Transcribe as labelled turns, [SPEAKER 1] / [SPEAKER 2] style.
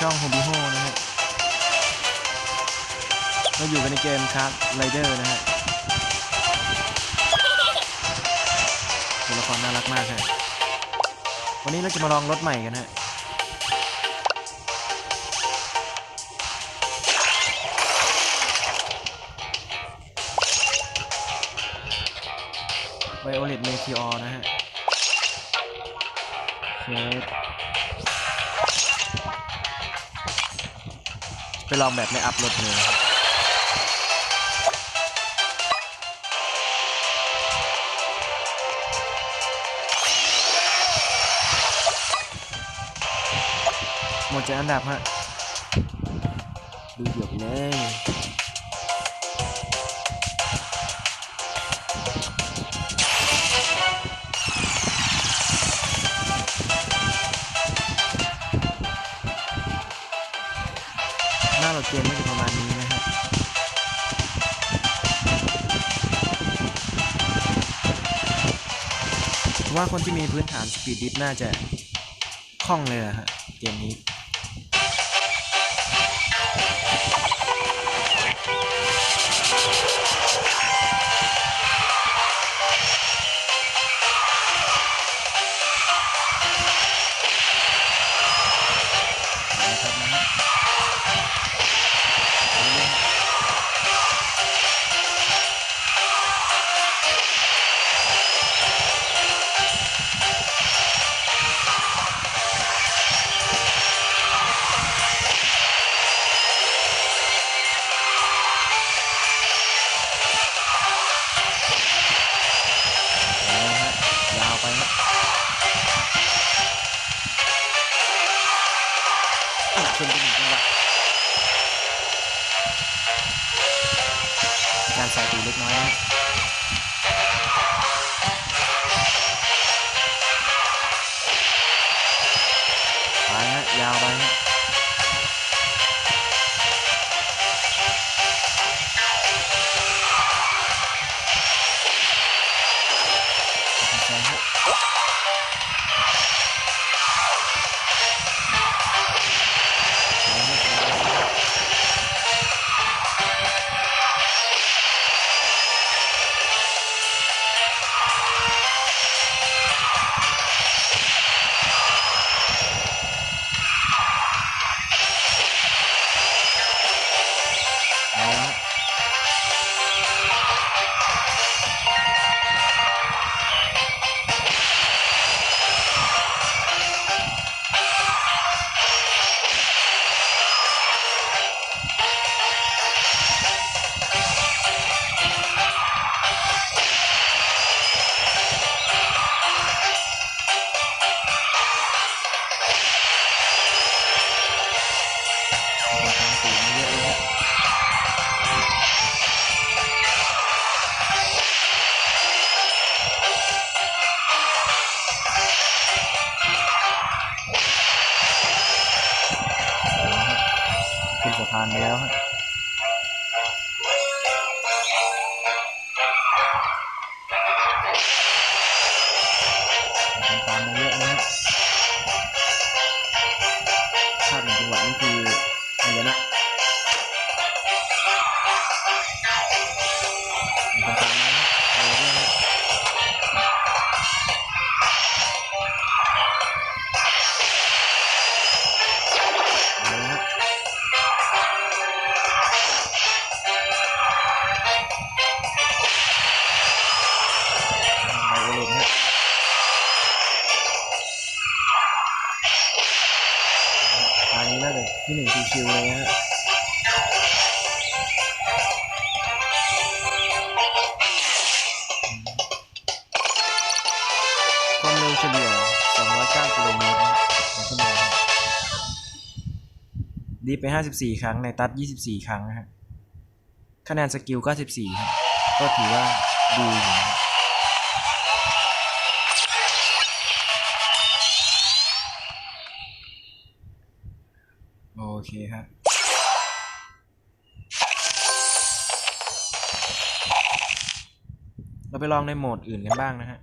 [SPEAKER 1] ช่องโฮบิโฮนะฮะเราอยู่กันในเกมค a ร์ r ไรเดอร์นะฮะตัวละครน่ารักมากฮะวันนี้เราจะมาลองรถใหม่กันฮะไวโอเลตเมทิออนะฮะเชฟ ไปลองแบบไม่อัพรถเลยหมดใจอันดับฮะ ดูเดือดเลย เกมก็จะประมาณนี้นะครับว่าคนที่มีพื้นฐานสปีดดิฟน่าจะคล่องเลยนะฮะเกมนี้ การใส่ตีเล็กน้อยนะฮะไปฮะยาวไปฮะ สะพานไปแล้วฮะตามมาเยอะนะฮะภาพหนึ่งจังหวะนี่คืออะไรนะ ที่หนึ่งชิวๆเลยฮะความเร็วเฉลี่ย209กิโลเมตรต่อชั่วโมงดีไป 54 ครั้ง ในตัด 24 ครั้งนะฮะ คะแนนสกิล 94 ก็ถือว่าดีอยู่ เคครับเราไปลองในโหมดอื่นกันบ้างนะฮะ